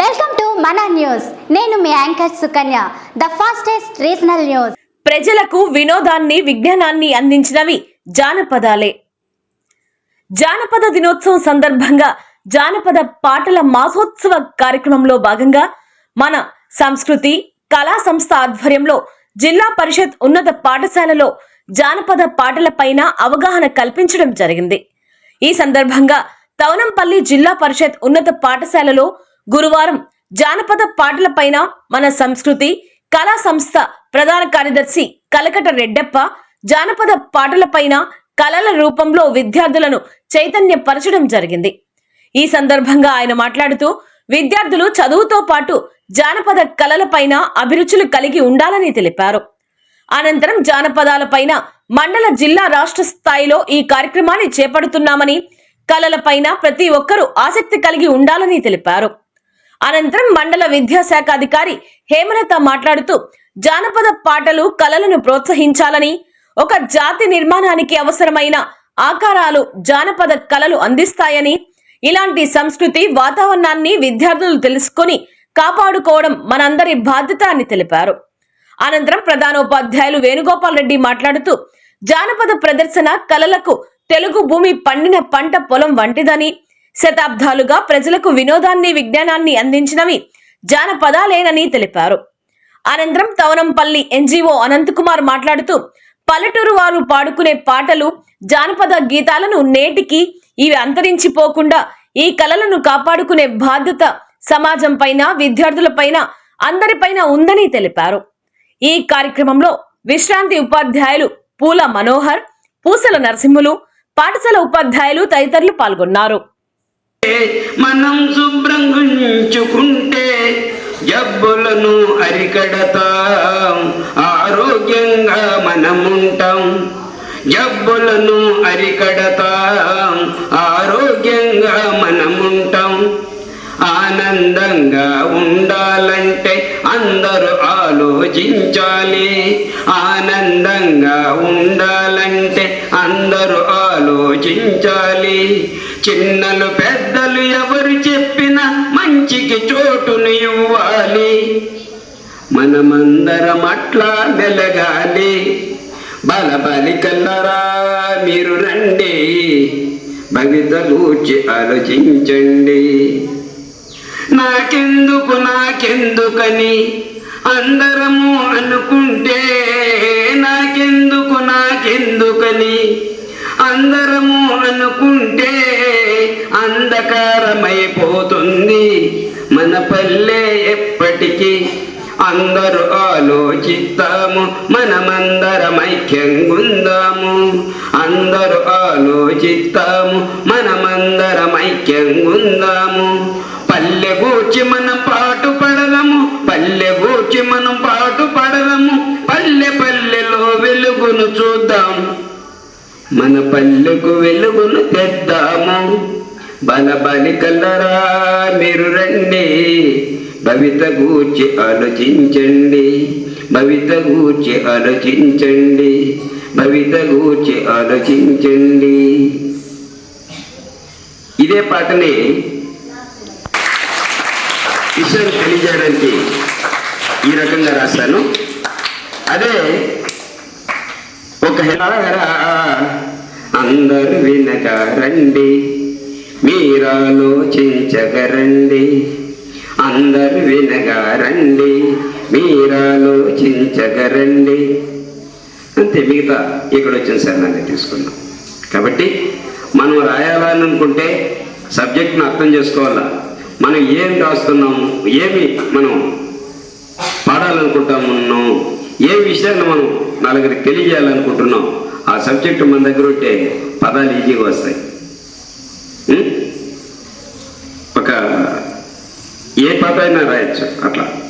Welcome to మన news. నేను మీ anchor Sukanya the fastest regional news. ప్రజలకు వినోదాన్ని విజ్ఞానాన్ని అందించినవి జానపదాలే. జానపద దినోత్సవం సందర్భంగా జానపద పాటల మాసోత్సవ కార్యక్రమంలో భాగంగా మన సంస్కృతి కళా సంస్థ ఆధ్వర్యంలో జిల్లా పరిషత్ ఉన్నత పాఠశాలలో జానపద పాటలపైన అవగాహన కల్పించడం జరిగింది. ఈ సందర్భంగా తవనంపల్లి జిల్లా పరిషత్ ఉన్నత పాఠశాలలో గురువారం జానపద పాటలపైన మన సంస్కృతి కళా సంస్థ ప్రధాన కార్యదర్శి కలకట రెడ్డప్ప జానపద పాటలపైన కళల రూపంలో విద్యార్థులను చైతన్యపరచడం జరిగింది. ఈ సందర్భంగా ఆయన మాట్లాడుతూ విద్యార్థులు చదువుతో పాటు జానపద కళలపైన అభిరుచులు కలిగి ఉండాలని తెలిపారు. అనంతరం జానపదాలపైన మండల జిల్లా రాష్ట్ర స్థాయిలో ఈ కార్యక్రమాన్ని చేపడుతున్నామని కళలపైన ప్రతి ఒక్కరూ ఆసక్తి కలిగి ఉండాలని తెలిపారు. అనంతరం మండల విద్యాశాఖ అధికారి హేమలత మాట్లాడుతూ జానపద పాటలు కళలను ప్రోత్సహించాలని ఒక జాతి నిర్మాణానికి అవసరమైన ఆకారాలు జానపద కళలు అందిస్తాయని ఇలాంటి సంస్కృతి వాతావరణాన్ని విద్యార్థులు తెలుసుకొని కాపాడుకోవడం మనందరి బాధ్యత అని తెలిపారు. అనంతరం ప్రధానోపాధ్యాయులు వేణుగోపాల్ రెడ్డి మాట్లాడుతూ జానపద ప్రదర్శన కళలకు తెలుగు భూమి పండిన పంట పొలం వంటిదని శతాబ్దాలుగా ప్రజలకు వినోదాన్ని విజ్ఞానాన్ని అందించినవి జానపదాలేనని తెలిపారు. అనంతరం తవనంపల్లి ఎన్జిఓ అనంతకుమార్ మాట్లాడుతూ పల్లెటూరు వారు పాడుకునే పాటలు జానపద గీతాలను నేటికి ఇవి అంతరించిపోకుండా ఈ కళలను కాపాడుకునే బాధ్యత సమాజం పైన విద్యార్థులపైన అందరిపైన ఉందని తెలిపారు. ఈ కార్యక్రమంలో విశ్రాంతి ఉపాధ్యాయులు పూల మనోహర్ పూసల నరసింహులు పాఠశాల ఉపాధ్యాయులు తదితరులు పాల్గొన్నారు. మనం శుభ్రంగాంచుకుంటే జబ్బులను అరికడతాం. ఆరోగ్యంగా మనముంటాం. జబ్బులను అరికడతాం. ఆరోగ్యంగా మనముంటాం. ఆనందంగా ఉండాలంటే అందరూ ఆలోచించాలి. ఆనందంగా ఉండాలంటే అందరూ ఆలోచించాలి. చిన్నలు పెద్దలు ఎవరు చెప్పినా మంచికి చోటును ఇవ్వాలి. మనమందరం అట్లా మెలగాలి. బలబలికల్లరా మీరు రండి. భవిత ఆలోచించండి. నాకెందుకు నాకెందుకని అందరము అనుకుంటే నాకెందుకు నాకెందుకని అందరము అనుకుంటే అంధకారమైపోతుంది. మన పల్లె ఎప్పటికీ అందరూ ఆలోచిస్తాము. మనమందరం ఐక్యంగుందాము అందరూ ఆలోచిస్తాము. మనమందరం ఐక్యంగుందాము పల్లె గూర్చి మనం పాటు పడదము పల్లె గూర్చి మనం పాటు పడదము పల్లె పల్లెలో వెలుగును చూద్దాం. మన పల్లెకు వెలుగును తెద్దాము. బలబలి కలరా మీరు రండి. భవిత గూర్చి ఆలోచించండి. భవిత గూర్చి ఆలోచించండి. భవిత గూర్చి ఆలోచించండి. ఇదే పాటని విషయం తెలియజేయడానికి ఈ రకంగా రాస్తాను అదే ఒక అందరు వినక రండి. మీరాలోచించగరండి అందరు వినగారండి. మీరాలోచించగరండి అంతే మిగతా ఇక్కడ వచ్చిన సార్ నన్ను తీసుకున్నాం కాబట్టి మనం రాయాలని అనుకుంటే సబ్జెక్ట్ను అర్థం చేసుకోవాలా? మనం ఏం రాస్తున్నాము ఏమి మనం పాడాలనుకుంటామున్నాం? ఏ విషయాన్ని మనం నలుగురికి తెలియజేయాలనుకుంటున్నాం? ఆ సబ్జెక్టు మన దగ్గర ఉంటే పదాలు ఈజీగా వస్తాయి. ఒక ఏ పదైనా రాయొచ్చు. అట్లా. అంటే